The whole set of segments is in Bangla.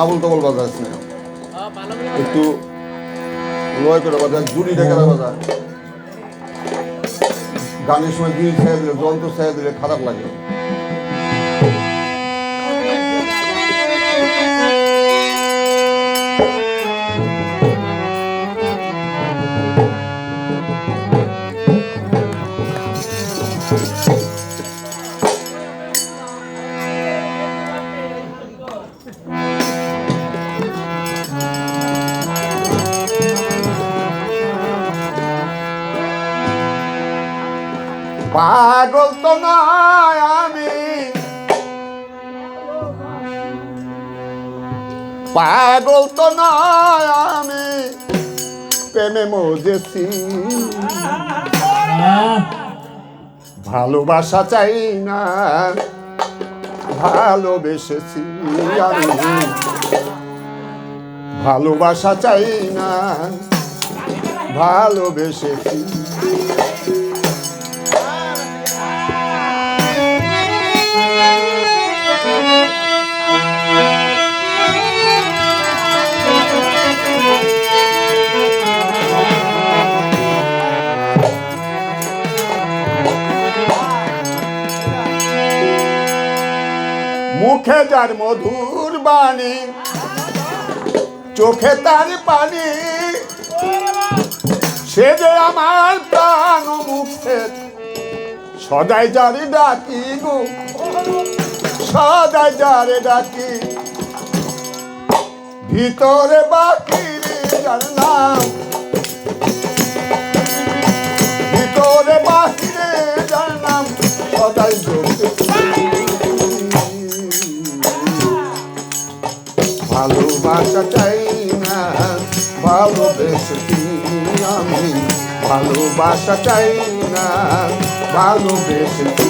আবল তবল বাজার না একটু লয় করে বাজার জুড়ি রেখে বাজার। গানের সময় জিনিস ছেড়ে দিলে যন্ত্র ছেড়ে দিলে খারাপ লাগে। পাগল তো নয় আমি। পাগল তো নয় আমি। প্রেমে মজেছি। ভালোবাসা চাই না। ভালোবেসেছি আমি। ভালোবাসা চাই না। ভালোবেসেছি। মুখে যার মধুর বাণী, চোখে তার পানি। সে যে আমার প্রাণ মুখে, সদাই যারে ডাকি গো, সদাই যারে ডাকি। ভিতরে বাকিরে যার আমি ভালোবাসা চাই না ভালোবেসেছি।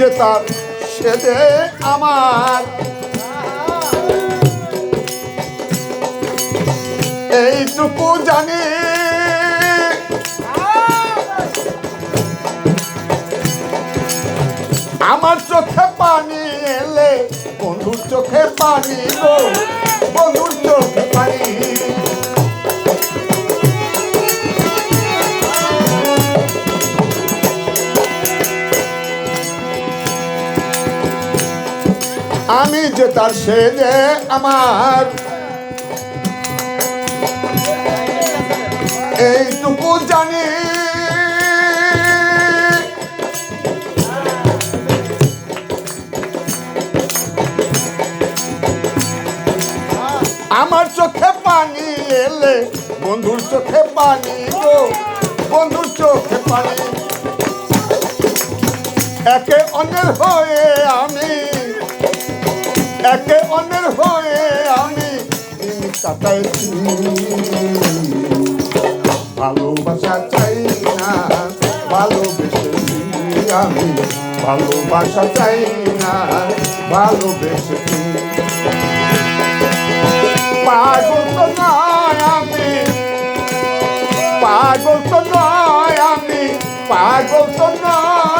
যে তার সে যে আমার। এইটুকু জানি। আমার চোখে পানি এলে বন্ধুর চোখে পানি বন্ধুর আমি যে তার সে যে আমার। এইটুকু জানি। আমার চোখে পানি এলে বন্ধুর চোখে পানি গো, বন্ধুর চোখে পানি। একে অন্যের হয়ে আমি একে অন্যের হয়ে আমি কাটাইছি। ভালোবাসা চাই না, ভালোবেসেছি আমি। ভালোবাসা চাই না, ভালোবেসেছি। পাগল তো নয় আমি, পাগল তো নয় আমি, পাগল তো নয়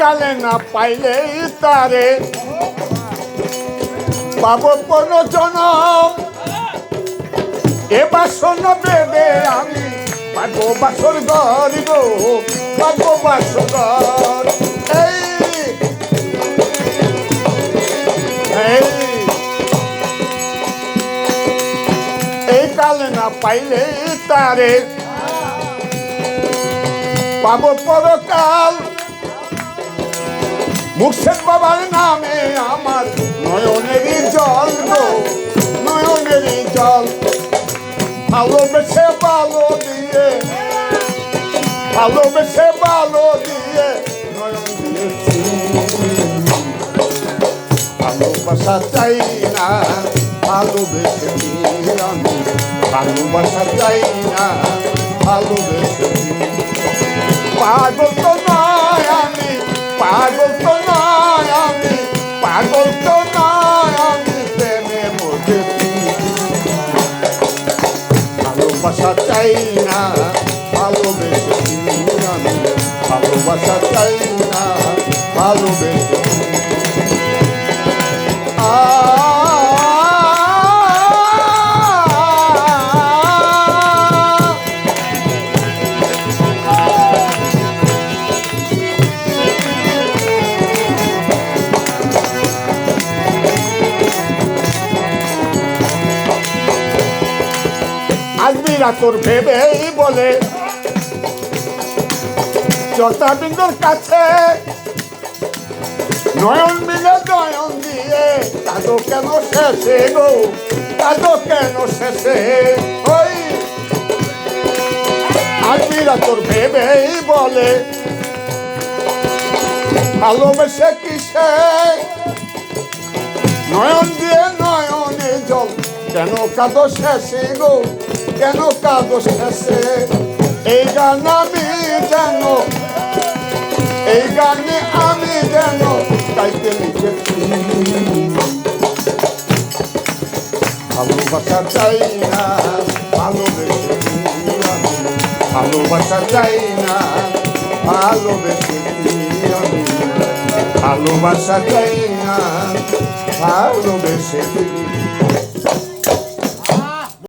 কালে না পাইলে তারে। পাবো কোন জনম। এবার শোনো বেবে আমি পাবো বাসর ঘর গো, পাবো বাসর এই এই কালে না পাইলে তারে। পাবো পরকাল মুর্শেদ বাবার নামে আমার নয়নেরই জল গো, নয়নেরই জল। ভালোবেসে ভালো দিয়ে, ভালোবেসে ভালো দিয়ে নয়ন দিয়েছি। ভালোবাসা চাই না, ভালোবেসে আমি ভালোবাসা চাই না, ভালোবেসে পাগল তো না ভালোবেসেছি আমি ভালোবাসা চাই না ভালোবেসে তোর ভেবেই বলে চতাবিন্দুর কাছে নয়ন মিলে নয়ন দিয়ে কাদো কেন শেষে গো? কাদো কেন শেষে? ওই আজমিরা তোর ভেবেই বলে, ভালোবেসে কিসে নয়ন দিয়ে নয়নে জল, কেন কাদো শেষে গো? কেন কাদো শেষে এই গান আমি যেন এই গানে আমি যেন গাইতে লিখেছি। ভালোবাসা চাই না ভালোবেসেছি আমি। ভালোবাসা চাই না ভালোবেসেছি আমি। ভালোবাসা চাই না ভালোবেসেছি